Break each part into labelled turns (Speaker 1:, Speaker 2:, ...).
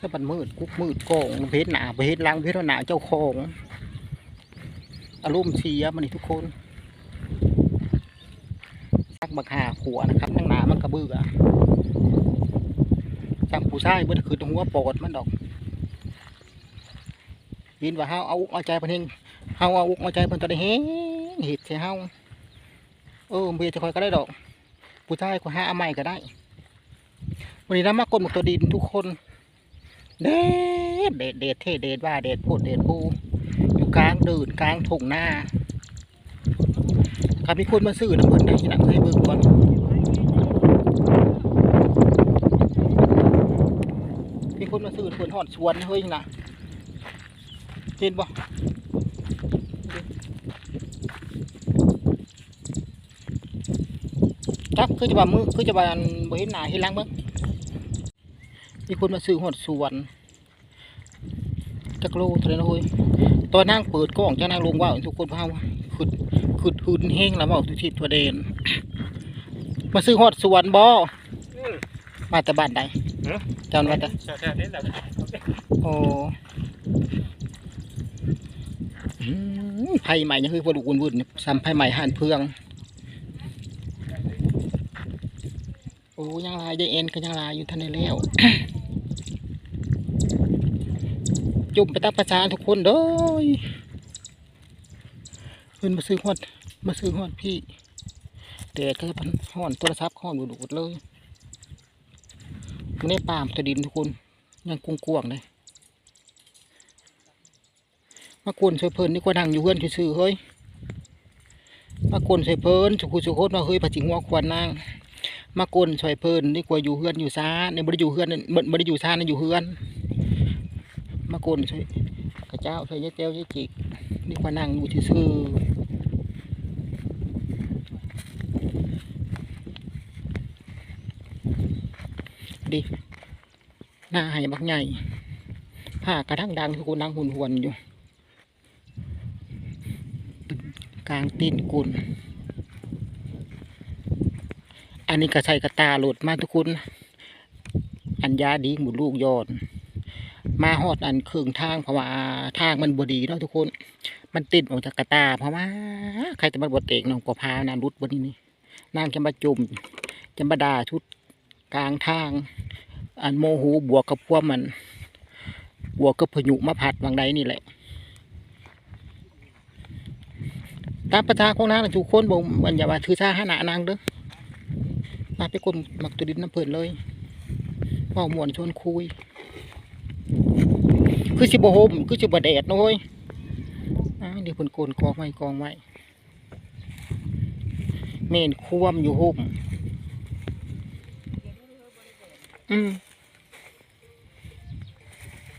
Speaker 1: สะบันมืดกุกมืดโกงเพชรหนาเพชรลังเพชรหนาเจ้าของอารมณ์เสียมันนี่ทุกคนซักบักหาขัวนะครับทั้งหนามันกระเบื้อจำผู้ชายเมื่อคือหัวปอดมันดอกยินว่าเฮาเอาอกเอาใจพิ่นเฮงเฮาเอาอกเอาใจพิ่นตอนได้เฮงเห็ดใช่เฮาเออเบียจะคอยก็ได้ดอก ผู้ชายก็หาอาใหม่ก็ได้ วันนี้เรามากดหมกตัวดินทุกคน เด็ดเด็ดเด็ดเท่เด็ดว่าเด็ดพูดเด็ดพูอยู่กลางดืนกลางทุ่งหน้าครับมีคนมาซื้อน้ำเพิ่นได้ที่หลังให้เบิ่งก่อนมีคนมาซื้อเพิ่นหอดสวนเฮ้ยนะเห็นบ่จักคือจะว่ามือคือจะว่านบ่เห็นหน้าเห็นหลังเบิ่ง มีคนมาซื้อหอดสวนจักโลเท่าไรนะเฮ้ยตอนนั่งเปิดกล้องจะนั่งลงว่าทุกคนพาว่าขึ้นขึ้นหืนเฮงแล้วเว่าทุกทิศทัวเดน มาซื้อหอดสวนบ่มาแต่บ้านใดจำไว้แต่
Speaker 2: แถวๆนี้แหละ
Speaker 1: โอ้อืมไผ่ใหม่ยังคือพอดูวุ่นๆซ้ำไผ่ใหม่หันเพืองโอ้ยังลายยายเอ็นก็ยังลายอยู่ทันได้แล้ว จุ่มไปตักประจาทุกคนเด้ยเพิ่นมาซื้อฮอดมาซื้อฮอดพี่แดดก็พันห่อนโทรศัพท์ห่อนดูดเลยมันได้ปามตัวดินทุกคน ยังกุ้งกวงเลยมากวนช่วยเพิ่นนี่ก็นั่งอยู่เพื่อนซื่อเฮ้ยมากวนช่วยเพิ่นสุขุสุขโคตมาเฮ้ยปัจจิงหัวควรนางมากลช่วยเพิ่นนี่กว่าอยู่เฮือนอยู่ซ่าในบ่ได้อยู่เฮือนบ่บ่ได้อยู่ซ่าในอยู่เฮือน มากลช่วยกระเจ้าช่วยยาเจ้ายายจิกนี่กว่านั่งอยู่ซื่อดิหน้าให้บักใหญ่ผ้ากระทั่งดังคือกูนั่งหุ่นหวนอยู่ กลางตีนกุนอันนี้ก็ใส่กระตาหลุดมาทุกคน อันยาดีหมุนลูกยอด มาฮอดอันครึ่งทางเพราะว่าทางมันบดีเนาะทุกคน มันติดออกจากกระตา เพราะว่าใครจะมาบดเตกน้องกว่าพานางรุดบนนี้นี่นางจะมาจุ่มจะมาด่าชุดกลางทาง อันโมโหบวกกับพวกมันบวกกับพายุมาพัดวางใดนี่แหละตามประทาของนางน่ะทุกคนบอกมันอย่าว่าถือชาหานานางเด้อมาไปกดหมักตัวดินน้ำเพลินเลยเป่ามวนชวนคุย คือสิบโฮมคือสิบแดดนะเว้ยอ่าเดี๋ยวเพิ่นโกนกองไว้กองไว้เมนควมอยู่โฮมอืม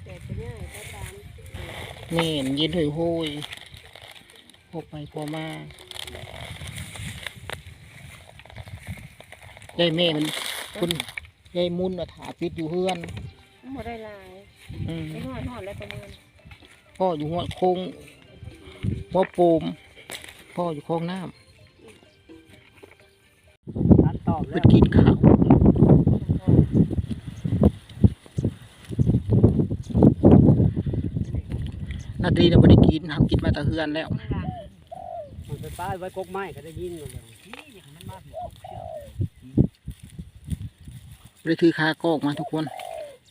Speaker 3: แต่ก็ง่ายก็ตาม
Speaker 1: เมนย็นหอยโหยพกไปพอมายายแม่มันคุณยายมุนน่ะถาปิดอยู่เฮือน
Speaker 3: หมดได้หลาย
Speaker 1: อืม
Speaker 3: ไอ้หอดหอดแล้วประเมิน
Speaker 1: พ่ออยู่หัวโคงพ่อโปมพ่ออยู่คลองน้
Speaker 2: ตัดตอบำแล้
Speaker 1: เพื่
Speaker 2: ว
Speaker 1: อกินข้าวนาดีน่ะบ่ได้กินหักกินมาแตะเฮือนแล้ว
Speaker 2: มันไปป้ายไว้กกไม้ก็ได้ยินอยู่แล้วนี่อย่างนั้นมาผิดเชื่อ
Speaker 1: บ่ได้ถือคากล้องมาทุกคน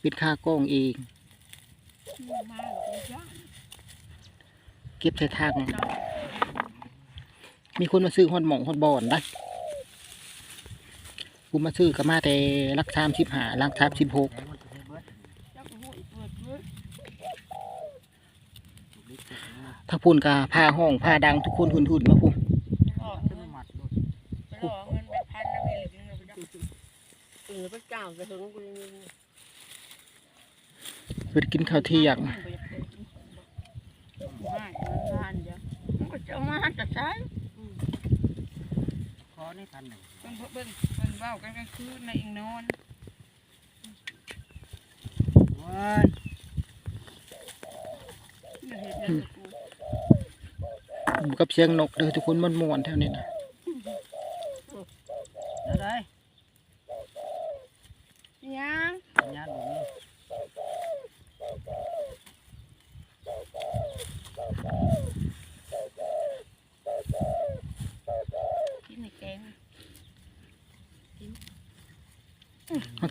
Speaker 1: ปิดค่ากล้องเองเก็บใส่ทางมีคนมาซื้อฮอดหม่องฮอดบอนได้กูมาซื้อก็มาแต่รักชามสิบหารักชามสิบหกถ้าพูนกาพาห้องพาดังทุกคนหุ่นหุ่นมาพูน
Speaker 3: เออพระเจ้าไปถึงกู
Speaker 1: เพื่อกินข้าวเที่ยง
Speaker 3: ไม่มันทานเดียวมันก็จะมาจะใช้
Speaker 2: ขอในพันหนึ่ง
Speaker 3: เบิ่งเบิ่งเบิ่งเบ้ากันกลางคืนในอิงนอน
Speaker 2: ว้าย
Speaker 3: อย่าเห็นเลยกู
Speaker 1: กับเสียงนกเลยทุกคนมันม่วนๆแถวนี้นะ
Speaker 2: แล้วได้
Speaker 3: ยัง
Speaker 2: ญาติบุญ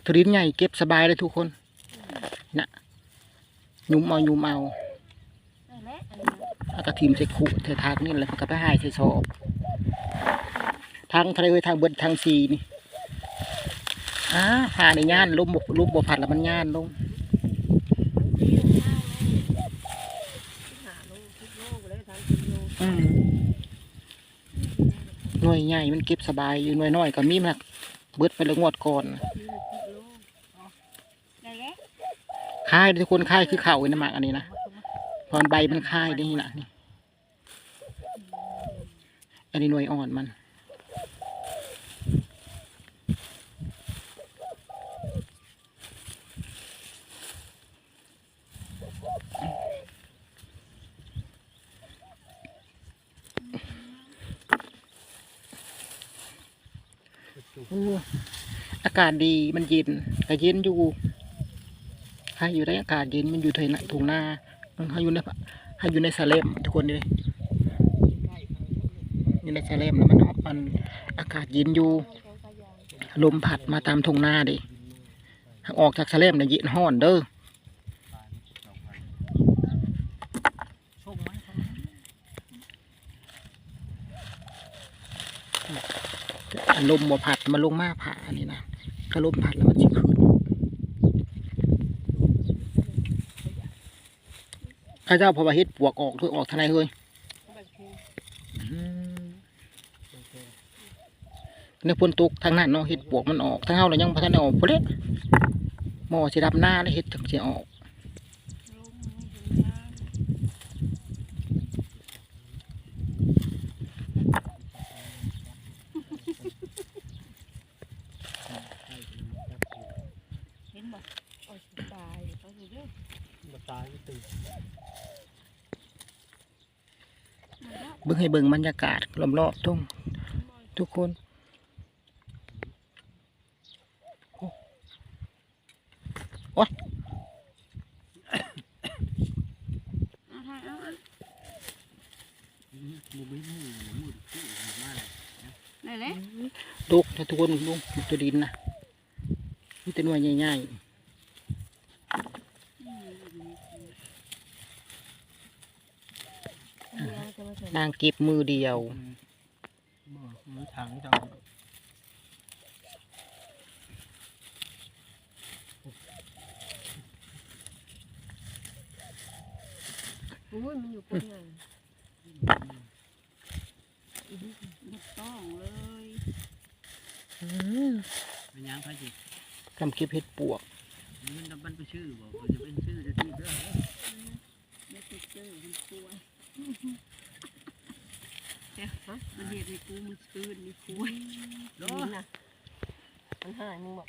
Speaker 1: ท รินใหญ่เก็บสบายเลยทุกคนนะยุมเอายุมเอา
Speaker 3: นั่นแหละอันนี้
Speaker 1: แล้วก็ทีมใส่ขุใส่ทากนี่แหละมันก็ไปหายใส่สอบทางทะเลทางเบิดทางสีนี่อ่าหาในย่านลมบกลมบผัดแล้วมันย่านลง
Speaker 3: หาลูกคิดโลกเลยทำกินโล
Speaker 1: อืมหน่วยใหญ่มันเก็บสบายอยู่หน่วยน้อยก็มีมักเบิดไปละงวดก่อน
Speaker 3: แหละ
Speaker 1: ค่ายทุกคนค่ายคือเข่าไอ้นหมากอันนี้นะพอนใบมันค่ายนี่นะนี่ อันนี้หน่วยอ่อนมันโอ้อากาศดีมันเย็นก็เย็นอยู่ ใครอยู่ได้อากาศเย็นมันอยู่ทุ่งนาทุ่งนามันให้อยู่ในให้อยู่ในสาเลมทุกคนเลยอยู่ในสาเลมแล้วมันมันอากาศเย็นอยู่ลมพัดมาตามทุ่งนาดิออกจากสาเลมเนี่ยเย็นห้อนเด้อ
Speaker 2: ส่งไหม
Speaker 1: ลมบ่พัดมาลงมาผ่าอันนี้นะก็ลมพัดแล้วมันสิขึ้น ข้าเจ้าเพอมาเฮ็ดปวกออกด้วยออกทางไหนเฮ้ยในฝนตกทางนั้นเนาะเห็ดปวกมันออกทางเฮาเรายังพัฒนาออกพุ่นเด้หมอสิรับหน้าแล้วเห็ดถึงสิออก
Speaker 3: เห็นบ่โอ้ยตายเขาสิเด้อ
Speaker 2: มาตายก็ตื่น
Speaker 1: เบิ่ง ให้เบิ่งบรรยากาศรอบๆทุ่งทุกคน
Speaker 3: เอาให้เอาเอา
Speaker 2: มือไม่มือมือคู่มาก
Speaker 3: นะ
Speaker 1: ทุกคนลูกตัวดินนะมีแต่หน่วยใหญ่ๆ นางเก็บมือเดียว
Speaker 2: มือมือถังจัง
Speaker 3: โอ้ยมันอยู่คนไหนไม่ต้องเลย
Speaker 2: เป็นยังไงจิ
Speaker 1: กำเก็บเห็ดปวก
Speaker 2: มันจะเป็นชื่อบอกจะเป็นชื่อจะที่เด้อ
Speaker 3: ไม่ติดเจอมันกลัว เดี๋ยวฮะมันเห็ดในกูมันซื้อในกูนี่นะมันหายมึงบอก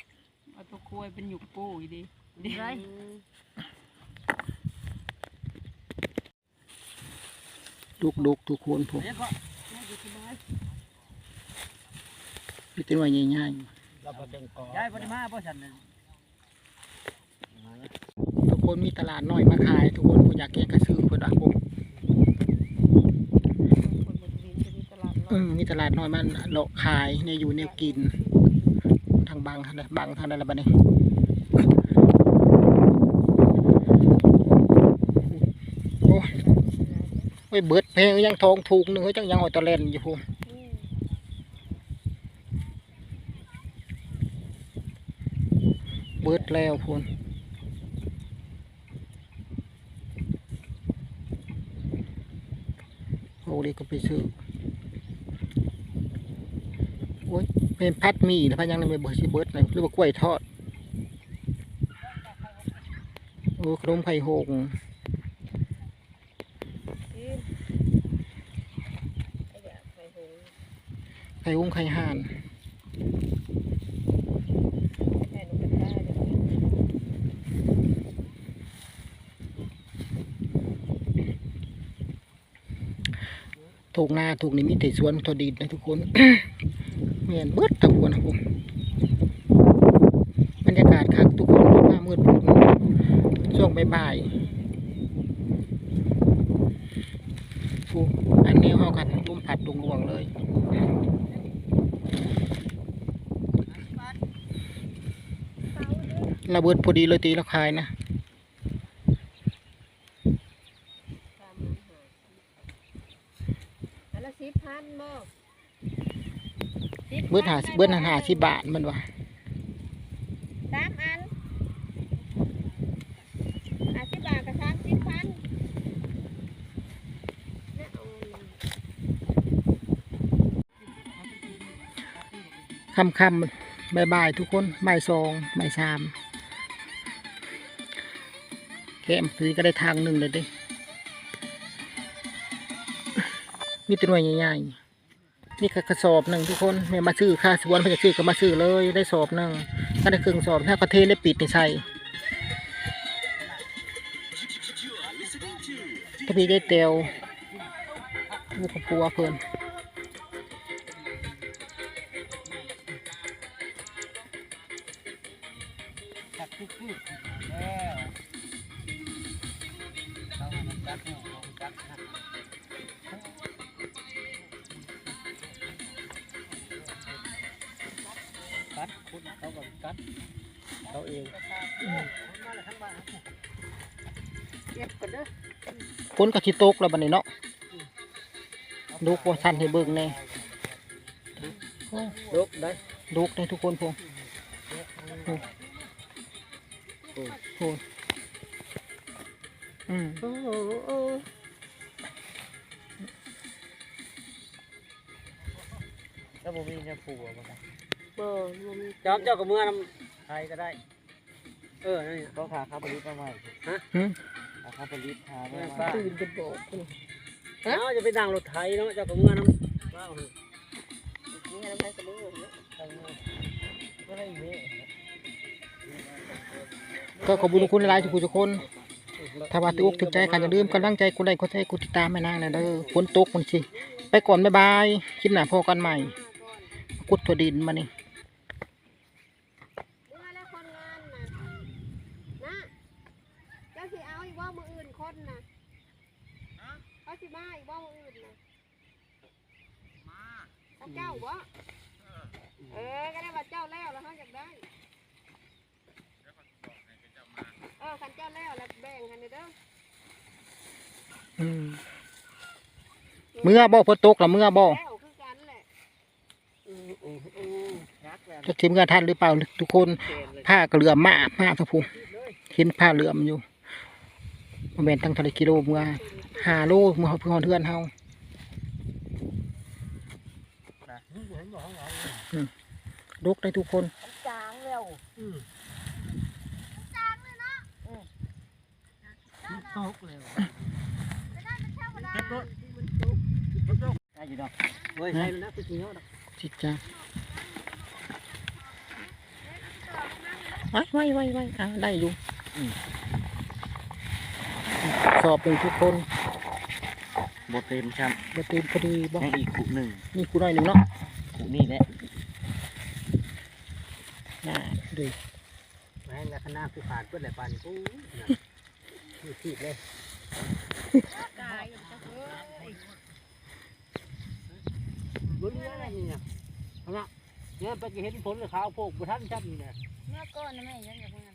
Speaker 3: เอาตัวกล้วยเป็นหยุกโป้ยดิไร
Speaker 1: ลูกๆทุกคนผม
Speaker 2: เนี่ยก็
Speaker 1: มีแต่หน่วยใหญ่
Speaker 2: เราไปเป็นกอย้ายปริมาเพราะฉัน
Speaker 1: ๆทุกคนมีตลาดน้อยมาขาย ทุกคนผมอยากแกงกระซื้อเพิ่นว่าผม
Speaker 3: คนบนดินจะมีตลาด
Speaker 1: เออมีตลาดน้อยมันเลาะขายในอยู่ในกิน ทางบางทางบางทางใดละบัดนี้โอ้ยโอ้ยเบิดเพลงยังทองถูกหนึ่งเฮ้ยจังยังหอยตะเลนอยู่พูนเบิดแล้วพูนโอ้ดีก็ไปซื้อโอ้ย เป็นพัดหมีนะพัดยังไม่เบิดสิเบิร์ดเลยหรือว่ากล้วยทอดโอ้ขนมไข่หงไข่หงไข่ห่านถูกหน้าถูกนี่มีแต่สวนทอดีนะทุกคน มียนเบิดตะบัวนะผมบรรยากาศคักทุกคนมามืดพุ่นช่วงบ่ายๆฟูอันนี้เข้ากันลมพัดลงลวงเลย
Speaker 3: เระ
Speaker 1: เบิดพอดีเลยตีแล้วขายนะ
Speaker 3: สามอันหาอันละสิบพันบ่สิ
Speaker 1: เบิดหาเบิดหาสิบบาทมันว่า
Speaker 3: สามอันห้าสิบบาทกับสามสิบพันน่าเอาเงินมา
Speaker 1: คำคำบายบายทุกคนบ่ายสองบ่ายสามแกมซื้อก็ได้ทางหนึ่งเลยเด้มีแตัวหน่วยใหญ่ๆ นี่ก็กระสอบหนึ่งทุกคนไม่มาซื้อค่าสวนเพื่อจะซื้อก็มาซื้อเลยได้สอบหนึ่งก็ได้ครึ่งสอบถ้ากระเทได้ปิดในใส่ถ้าพี่ได้เตียวลูกกระปัวเพื่
Speaker 2: อน กัดคุณเขาก็กัดเขาเอง
Speaker 3: เก็บก่อนเด้อ
Speaker 1: ฝนก็ขี้ตกแล้วบัดนี้เนาะลูกว่าทันให้เบิ่งแน่
Speaker 2: ลุกได้
Speaker 1: ลูกได้ทุกคนพงโอ้อืม
Speaker 3: โอ้โหโอ้
Speaker 2: แล้วผมมีเนี่ยผูกมาครั บ
Speaker 3: บ่มันมี
Speaker 2: เจ้าเจ้ากับเมื่อน้ำไทยก็ได้ เออนั่นต้องขาข้าวผลิตมาใหม่ฮะ
Speaker 1: หืม
Speaker 2: ขาข้าวผลิตหา
Speaker 3: ตื่
Speaker 2: ป้าน
Speaker 3: จะบอกคุณ
Speaker 2: เอ้าจะไปดังรถไทยเนาะเจ้ากับเมื่อน้ำว้าว
Speaker 3: นี่ให้น้ำให้กระดูกเนาะ
Speaker 2: ดังเมื่อไม่ได้อีกนี่
Speaker 1: ก็ขอบคุณคุณหลายๆทุกคนทุกคน ถ้าว่าตึกอกถึกใจกันอย่าลืมกำลังใจกูได้กูให้กูติดตามแม่นางนะเด้อฝนตกมันสิ ไปก่อนบ๊ายบาย คลิปหน้าพอกันใหม่ กุดถั่วดินมานี่
Speaker 3: เมื่อแล้วคนงานน่ะนะเจ้าสิเอาอีกว่ามืออื่นคนน่ะเขาสิมาอีกว่ามืออื่นน่ะ มาเจ้าวะเออ ก็ได้ว่าเจ้าแล้วแล้วเขาอยากได้เออคันเจ้าแล้วแล้วแบ่งกันเด้อ
Speaker 1: อืมเมื่อบ่ฝนตกแล้วเมื่อบ่
Speaker 3: แล้วคือกันแหละ
Speaker 2: อืออืออือรักแล้ว
Speaker 1: จะทีมงานทันหรือเปล่าทุกคน
Speaker 2: เกณฑ์เลย
Speaker 1: ผ้ากระเหลือมมามาพระพุงเห็นผ้าเหลือมอยู่บ่แม่นตั้งเท่าไรกิโลเมื่อห้าโลเมื่อเฮาเพื่อนเพื่อนเฮา
Speaker 2: นะเห็นบอกของเรา
Speaker 1: ลกได้ทุกคน
Speaker 3: จางแล้ว
Speaker 2: อืมตกเลยเก็บรถเก็บรถได้อยู่ดอกเฮ้ยใช่แล้วนะคือจริงแล้วดอก
Speaker 1: จิจ้าไว้ไว้ไว้ไว้อ่าได้อยู่สอบหนึ่งทุกคน
Speaker 2: บเต็มครับ
Speaker 1: บ่เต็มพอดีบ่
Speaker 2: ให้อีกขุหนึ่ง
Speaker 1: นี่กูน้อยหนึ่งเนาะ
Speaker 2: ขุ นี่แหละ
Speaker 1: น่าดู
Speaker 2: แม่งละคณะกูขาดเพื่อนแหละปานกูคือขีดเลย
Speaker 3: กายจะเฮ้ย
Speaker 2: บุญเยอะเลยนี่เนี่ยเอาละเนี่ยไปจะเห็นผลเลยขาวโพกบุทันชับนี่เนี่ย
Speaker 3: เมื่อก่อนนะแม่ยังอยากงาน